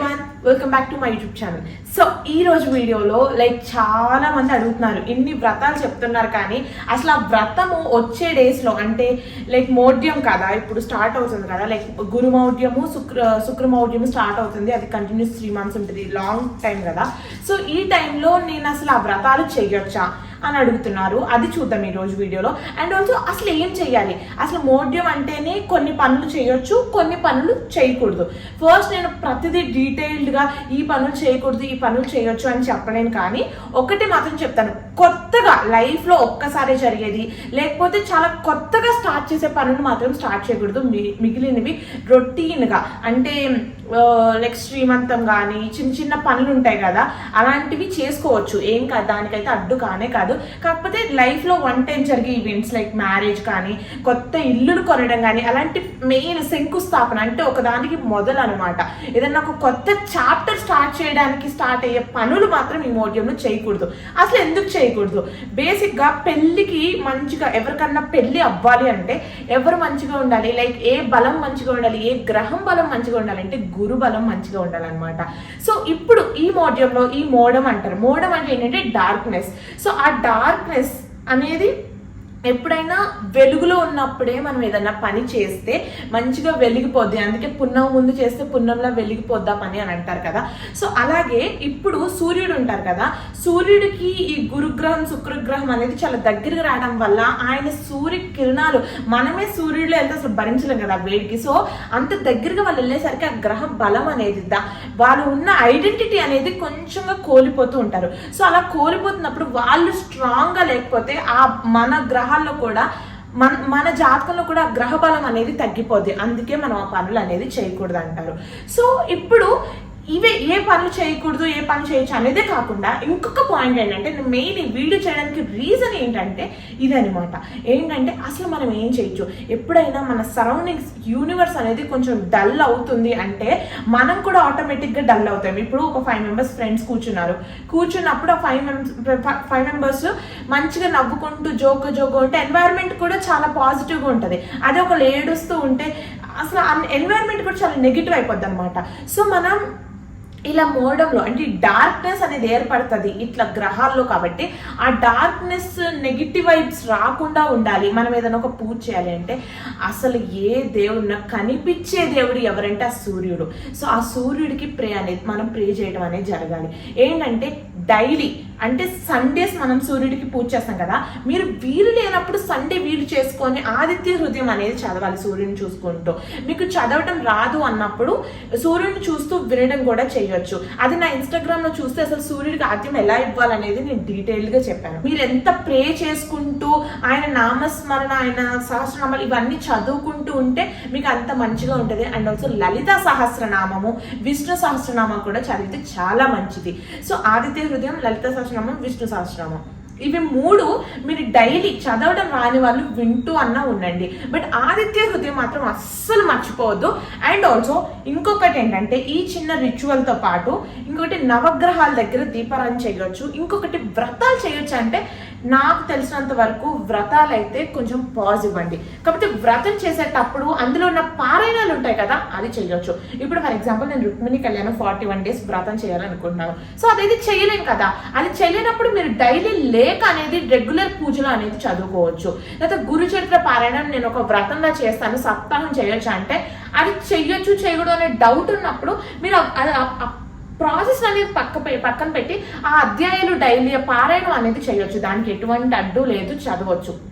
Everyone welcome back to my YouTube channel so ఈ రోజు వీడియోలో లైక్ చాలా మంది అడుగుతున్నారు. ఇన్ని వ్రతాలు చెప్తున్నారు కానీ అసలు ఆ వ్రతము వచ్చే డేస్లో అంటే లైక్ మౌఢ్యం కదా? ఇప్పుడు స్టార్ట్ అవుతుంది కదా? లైక్ గురుమౌఢ్యము శుక్ర శుక్రమౌఢ్యము స్టార్ట్ అవుతుంది. అది కంటిన్యూస్ త్రీ మంత్స్ ఉంటుంది. లాంగ్ టైం కదా? సో ఈ టైంలో నేను అసలు ఆ వ్రతాలు చేయొచ్చా? అని అడుగుతున్నారు. అది చూద్దాం ఈ రోజు వీడియోలో. అండ్ ఆల్సో అసలు ఏం చేయాలి అసలు మోడ్యం అంటేనే కొన్ని పనులు చేయొచ్చు కొన్ని పనులు చేయకూడదు. ఫస్ట్ నేను ప్రతిదీ డీటెయిల్డ్గా ఈ పనులు చేయకూడదు ఈ పనులు చేయొచ్చు అని చెప్పలేను కానీ ఒకటి మాత్రం చెప్తాను. కొత్తగా లైఫ్లో ఒక్కసారి జరిగేది లేకపోతే చాలా కొత్తగా స్టార్ట్ చేసే పనులు మాత్రం స్టార్ట్ చేయకూడదు. మిగిలినవి రొటీన్గా అంటే లైక్ శ్రీమంతం కానీ చిన్న చిన్న పనులు ఉంటాయి కదా అలాంటివి చేసుకోవచ్చు. ఏం కాదు దానికైతే అడ్డు కానే కాదు. కాకపోతే లైఫ్లో వన్ టైం జరిగే ఈవెంట్స్ లైక్ మ్యారేజ్ కానీ కొత్త ఇల్లులు కొనడం కానీ అలాంటి మెయిన్ శంకుస్థాపన అంటే ఒకదానికి మొదలు అనమాట ఏదన్నా ఒక కొత్త చాప్టర్ స్టార్ట్ చేయడానికి స్టార్ట్ అయ్యే పనులు మాత్రం ఈ మోడ్యంలో చేయకూడదు. అసలు ఎందుకు చేయకూడదు? బేసిక్గా పెళ్ళికి మంచిగా ఎవరికన్నా పెళ్ళి అవ్వాలి అంటే ఎవరు మంచిగా ఉండాలి? లైక్ ఏ బలం మంచిగా ఉండాలి? ఏ గ్రహం బలం మంచిగా ఉండాలి అంటే గురు బలం మంచిగా ఉండాలన్నమాట. సో ఇప్పుడు ఈ మోడ్యంలో ఈ మోడం అంటారు. మోడం అంటే ఏంటంటే డార్క్నెస్ సో ఆ డార్క్నెస్ అనేది ఎప్పుడైనా వెలుగులో ఉన్నప్పుడే మనం ఏదైనా పని చేస్తే మంచిగా వెలిగిపోద్ది. అందుకే పున్నం ముందు చేస్తే పున్నంలో వెలిగిపోద్దా పని అని అంటారు కదా. సో అలాగే ఇప్పుడు సూర్యుడు ఉంటారు కదా. సూర్యుడికి ఈ గురుగ్రహం శుక్రగ్రహం అనేది చాలా దగ్గరగా రావడం వల్ల ఆయన సూర్య కిరణాలు మనమే సూర్యుడిలో వెళ్తే అసలు భరించలేం కదా వేడికి. సో అంత దగ్గరగా వాళ్ళు వెళ్ళేసరికి ఆ గ్రహ బలం అనేది దా- వాళ్ళు ఉన్న ఐడెంటిటీ అనేది కొంచెంగా కోల్పోతూ ఉంటారు. సో అలా కోల్పోతున్నప్పుడు వాళ్ళు స్ట్రాంగ్గా లేకపోతే ఆ మన గ్రహాల్లో కూడా మన మన జాతకంలో కూడా గ్రహ బలం అనేది తగ్గిపోద్ది. అందుకే మనం ఆ పనులు అనేది చేయకూడదు అంటారు సో ఇప్పుడు పనులు చేయకూడదు ఏ పని చేయొచ్చు అనేదే కాకుండా ఇంకొక పాయింట్ ఏంటంటే నేను మెయిన్ ఈ వీడియో చేయడానికి రీజన్ ఏంటంటే ఇదనమాట ఏంటంటే అసలు మనం ఏం చేయొచ్చు? ఎప్పుడైనా మన సరౌండింగ్స్ యూనివర్స్ అనేది కొంచెం డల్ అవుతుంది అంటే మనం కూడా ఆటోమేటిక్గా డల్ అవుతాం. ఇప్పుడు ఒక ఫైవ్ మెంబర్స్ ఫ్రెండ్స్ కూర్చున్నారు. కూర్చున్నప్పుడు ఆ ఫైవ్ మెంబర్స్ ఫైవ్ మెంబర్స్ మంచిగా నవ్వుకుంటూ జోక జోక్ ఉంటే ఎన్వైరన్మెంట్ కూడా చాలా పాజిటివ్గా ఉంటుంది. అదే ఒక ఏడుస్తూ ఉంటే అసలు ఎన్వైరన్మెంట్ కూడా చాలా నెగిటివ్ అయిపోద్ది అనమాట సో మనం ఇలా మోడంలో అంటే డార్క్నెస్ అనేది ఏర్పడుతుంది ఇట్లా గ్రహాల్లో కాబట్టి ఆ డార్క్నెస్ నెగిటివ్ వైబ్స్ రాకుండా ఉండాలి. మనం ఏదైనా ఒక పూజ చేయాలి అంటే అసలు ఏ దేవుడిన కనిపించే దేవుడు ఎవరంటే ఆ సూర్యుడు. సో ఆ సూర్యుడికి ప్రే అనేది మనం ప్రే చేయడం అనేది జరగాలి. ఏంటంటే డైలీ అంటే సండేస్ మనం సూర్యుడికి పూజ చేస్తాం కదా మీరు వీలు లేనప్పుడు సండే వీలు చేసుకొని ఆదిత్య హృదయం అనేది చదవాలి సూర్యుని చూసుకుంటూ. మీకు చదవటం రాదు అన్నప్పుడు సూర్యుడిని చూస్తూ వినడం కూడా చేయాలి చేయొచ్చు. అది నా ఇన్స్టాగ్రామ్లో చూస్తే అసలు సూర్యుడికి ఆద్యం ఎలా ఇవ్వాలనేది నేను డీటెయిల్గా చెప్పాను. మీరు ఎంత ప్రే చేసుకుంటూ ఆయన నామస్మరణ ఆయన సహస్రనామాలు ఇవన్నీ చదువుకుంటూ ఉంటే మీకు అంత మంచిగా ఉంటుంది. అండ్ ఆల్సో లలిత సహస్రనామము విష్ణు సహస్రనామం కూడా చదివితే చాలా మంచిది. సో ఆదిత్య హృదయం లలిత సహస్రనామం విష్ణు సహస్రనామం. ఇవి మూడు మీరు డైలీ చదవడం రాని వాళ్ళు వింటూ అన్నా ఉండండి. బట్ ఆదిత్య హృదయం మాత్రం అస్సలు మర్చిపోవద్దు. అండ్ ఆల్సో ఇంకొకటి ఏంటంటే ఈ చిన్న రిచువల్తో పాటు ఇంకొకటి నవగ్రహాల దగ్గర దీపారాన్ని చేయొచ్చు. ఇంకొకటి వ్రతాలు చేయొచ్చు అంటే నాకు తెలిసినంత వరకు వ్రతాలు అయితే కొంచెం పాజ్ ఇవ్వండి. కాకపోతే వ్రతం చేసేటప్పుడు అందులో ఉన్న పారాయణాలు ఉంటాయి కదా అది చేయొచ్చు. ఇప్పుడు ఫర్ ఎగ్జాంపుల్ నేను రుక్మిణి కళ్యాణం ఫార్టీ వన్ డేస్ వ్రతం చేయాలనుకుంటున్నాను. సో అదైతే చేయలేం కదా. అది చేయలేనప్పుడు మీరు డైలీ లేఖ అనేది రెగ్యులర్ పూజలు అనేది చదువుకోవచ్చు. లేదా గురు చరిత్ర పారాయణం నేను ఒక వ్రతంగా చేస్తాను సప్తాహం చేయొచ్చు అంటే అది చెయ్యొచ్చు చేయకూడదు అనే డౌట్ ఉన్నప్పుడు మీరు అది ప్రాసెస్ అనేది పక్క పె- పక్కన పెట్టి ఆ అధ్యాయాలు డైలీ పారాయణం అనేది చేయొచ్చు. దానికి ఎటువంటి అడ్డు లేదు చదవచ్చు.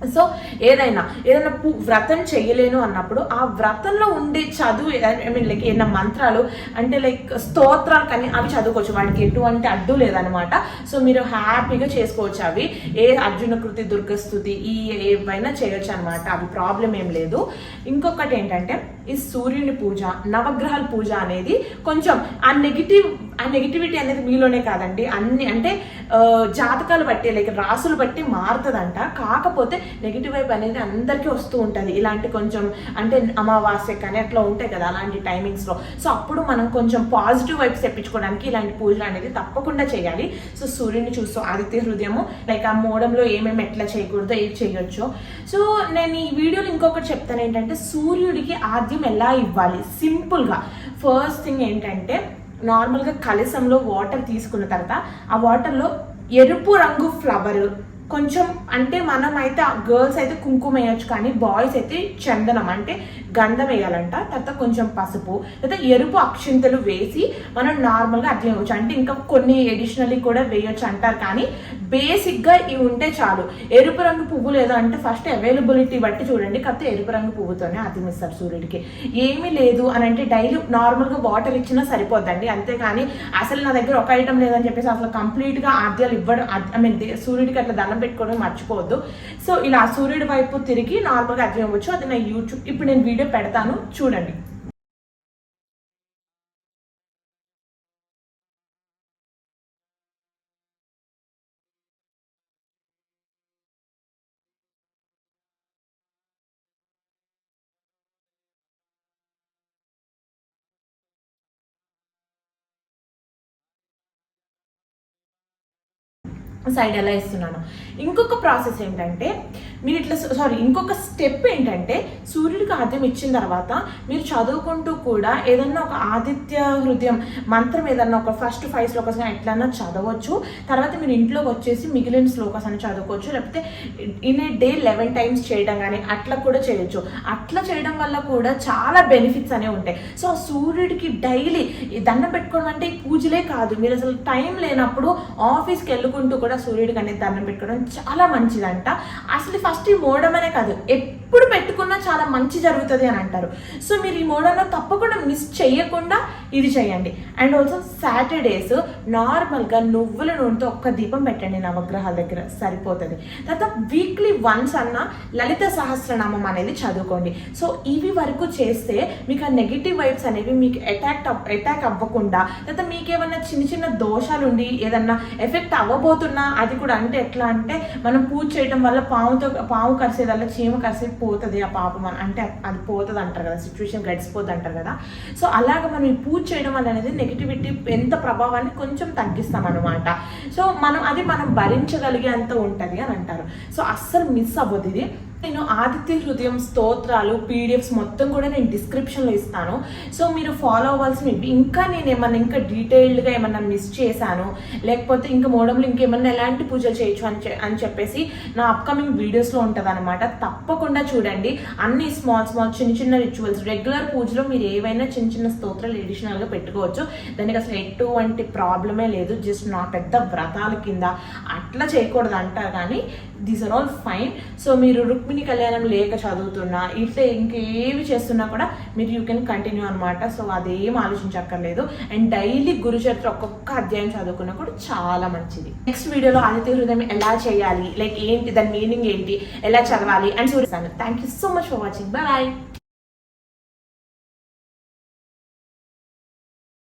సో ఏదైనా ఏదైనా పు- వ్రతం చేయలేను అన్నప్పుడు ఆ వ్రతంలో ఉండే చదువు ఐ మీన్ లైక్ ఏదైనా మంత్రాలు అంటే లైక్ స్తోత్రాలు కానీ అవి చదువుకోవచ్చు. వాటికి ఎటువంటి అడ్డు లేదనమాట సో మీరు హ్యాపీగా చేసుకోవచ్చు అవి. ఏ అర్జున కృతి దుర్గస్థుతి ఈ ఏవైనా చేయొచ్చు అనమాట అవి ప్రాబ్లం ఏం లేదు. ఇంకొకటి ఏంటంటే ఈ సూర్యుని పూజ నవగ్రహాల పూజ అనేది కొంచెం ఆ నెగిటివ్ ఆ నెగిటివిటీ అనేది మీలోనే కాదండి. అన్ని అంటే జాతకాలు బట్టి లైక్ రాసులు బట్టి మారుతుందంట. కాకపోతే నెగిటివ్ వైపు అనేది అందరికీ వస్తూ ఉంటుంది. ఇలాంటి కొంచెం అంటే అమావాస్య కానీ అట్లా ఉంటాయి కదా అలాంటి టైమింగ్స్లో సో అప్పుడు మనం కొంచెం పాజిటివ్ వైబ్స్ తెప్పించుకోవడానికి ఇలాంటి పూజలు అనేది తప్పకుండా చేయాలి. సో సూర్యుని చూస్తూ ఆదిత్య హృదయము లైక్ ఆ మోడంలో ఏమేమి ఎట్లా చేయకూడదో ఏది చేయొచ్చు. సో నేను ఈ వీడియోలో ఇంకొకటి చెప్తాను ఏంటంటే సూర్యుడికి ఆద్యం ఎలా ఇవ్వాలి? సింపుల్గా. ఫస్ట్ థింగ్ ఏంటంటే నార్మల్గా కలసంలో వాటర్ తీసుకున్న తర్వాత ఆ వాటర్లో ఎరుపు రంగు ఫ్లవర్ కొంచెం అంటే మనం అయితే గర్ల్స్ అయితే కుంకుమ వేయచ్చు కానీ బాయ్స్ అయితే చందనం అంటే గంధం వేయాలంట తర్వాత కొంచెం పసుపు లేదా ఎరుపు అక్షింతలు వేసి మనం నార్మల్గా అట్లా వేయవచ్చు అంటే ఇంకా కొన్ని ఎడిషనల్లీ కూడా వేయొచ్చు అంటారు కానీ బేసిక్గా ఇవి ఉంటే చాలు. ఎరుపు రంగు పువ్వు లేదా అంటే ఫస్ట్ అవైలబిలిటీ బట్టి చూడండి కాకపోతే ఎరుపు రంగు పువ్వుతోనే అతిమిస్తారు సూర్యుడికి. ఏమీ లేదు అని అంటే డైలీ నార్మల్గా వాటర్ ఇచ్చినా సరిపోద్దండి. అంతేకాని అసలు నా దగ్గర ఒక ఐటమ్ లేదని చెప్పేసి అసలు కంప్లీట్గా ఆద్యాలు ఇవ్వడం ఐ మీన్ సూర్యుడికి అట్లా దండం పెట్టుకోవడం మర్చిపోవద్దు. సో ఇలా సూర్యుడి వైపు తిరిగి నార్మల్గా అర్థం ఇవ్వచ్చు అది నా యూట్యూబ్. ఇప్పుడు నేను వీడియో పెడతాను. చూడండి. సైడ్ ఎలా ఇస్తున్నాను ఇంకొక ప్రాసెస్ ఏంటంటే మీరు ఇట్లా సారీ ఇంకొక స్టెప్ ఏంటంటే సూర్యుడికి ఆద్యం ఇచ్చిన తర్వాత మీరు చదువుకుంటూ కూడా ఏదన్నా ఒక ఆదిత్య హృదయం మంత్రం ఏదన్నా ఒక ఫస్ట్ ఫైవ్ శ్లోకస్ కానీ ఎట్లన్నా చదవచ్చు. తర్వాత మీరు ఇంట్లోకి వచ్చేసి మిగిలిన శ్లోకస్ అని చదువుకోవచ్చు. లేకపోతే in a day eleven times చేయడం కానీ అట్లా కూడా చేయొచ్చు. అట్లా చేయడం వల్ల కూడా చాలా బెనిఫిట్స్ అనేవి ఉంటాయి. సో సూర్యుడికి డైలీ దండం పెట్టుకోవడం అంటే పూజలే కాదు. మీరు అసలు టైం లేనప్పుడు ఆఫీస్కి వెళ్ళుకుంటూ కూడా సూర్యుడికి అనేది దండం పెట్టుకోవడం చాలా మంచిదంట. అసలు ఫస్ట్ ఈ మోడమనే అనే కాదు ఎప్పుడు పెట్టుకున్నా చాలా మంచి జరుగుతుంది అని అంటారు. సో మీరు ఈ మోడల్లో తప్పకుండా మిస్ చేయకుండా ఇది చేయండి. అండ్ ఆల్సో సాటర్డేస్ నార్మల్గా నువ్వుల నూనెతో ఒక్క దీపం పెట్టండి నవగ్రహాల దగ్గర సరిపోతుంది. తర్వాత వీక్లీ వన్స్ అన్న లలిత సహస్రనామం అనేది చదువుకోండి. సో ఇవి వరకు చేస్తే మీకు ఆ నెగిటివ్ వైబ్స్ అనేవి మీకు అటాక్ అటాక్ అవ్వకుండా లేదా మీకేమన్నా చిన్న చిన్న దోషాలు ఉండి ఏదన్నా ఎఫెక్ట్ అవ్వబోతున్నా అది కూడా అంటే ఎట్లా అంటే మనం పూజ చేయడం వల్ల పాముతో పాము కరిసేదల్లా చీమ కరిసేది పోతుంది ఆ పాపం అని అంటే అది పోతుంది అంటారు కదా సిచ్యువేషన్ గడిచిపోతుంది అంటారు కదా. సో అలాగ మనం ఈ పూజ చేయడం వల్ల అనేది నెగిటివిటీ ఎంత ప్రభావాన్ని కొంచెం తగ్గిస్తాం అనమాట సో మనం అది మనం భరించగలిగే అంత ఉంటుంది అని అంటారు. సో అస్సలు మిస్ అవ్వదు ఇది. నేను ఆదిత్య హృదయం స్తోత్రాలు పీడిఎఫ్స్ మొత్తం కూడా నేను డిస్క్రిప్షన్లో ఇస్తాను. సో మీరు ఫాలో అవ్వాల్సినవి ఇంకా నేను ఏమన్నా ఇంకా డీటెయిల్డ్గా ఏమన్నా మిస్ చేశాను లేకపోతే ఇంకా మోడంలో ఇంకేమన్నా ఎలాంటి పూజలు చేయొచ్చు అని అని చెప్పేసి నా అప్కమింగ్ వీడియోస్లో ఉంటుంది అనమాట తప్పకుండా చూడండి. అన్ని స్మాల్ స్మాల్ చిన్న చిన్న రిచువల్స్ రెగ్యులర్ పూజలో మీరు ఏవైనా చిన్న చిన్న స్తోత్రాలు ఎడిషనల్గా పెట్టుకోవచ్చు. దానికి అసలు ఎటువంటి ప్రాబ్లమే లేదు. జస్ట్ నా పెద్ద వ్రతాల కింద. అట్లా చేయకూడదు అంటారు కానీ these are all fine so మీరు రుక్మిణి కళ్యాణం లేక చదువుతున్నా ఇట్లా ఇంకేవి చేస్తున్నా కూడా మీరు యూ కెన్ కంటిన్యూ అనమాట సో అదేం ఆలోచించక్కర్లేదు. అండ్ డైలీ గురుచరిత్ర ఒక్కొక్క అధ్యాయం చదువుకున్నా కూడా చాలా మంచిది. నెక్స్ట్ వీడియోలో ఆదిత్య హృదయం ఎలా చేయాలి? లైక్ ఏంటి? దాని మీనింగ్ ఏంటి? ఎలా చదవాలి? అండ్ చూపిస్తాను thank you so much for watching bye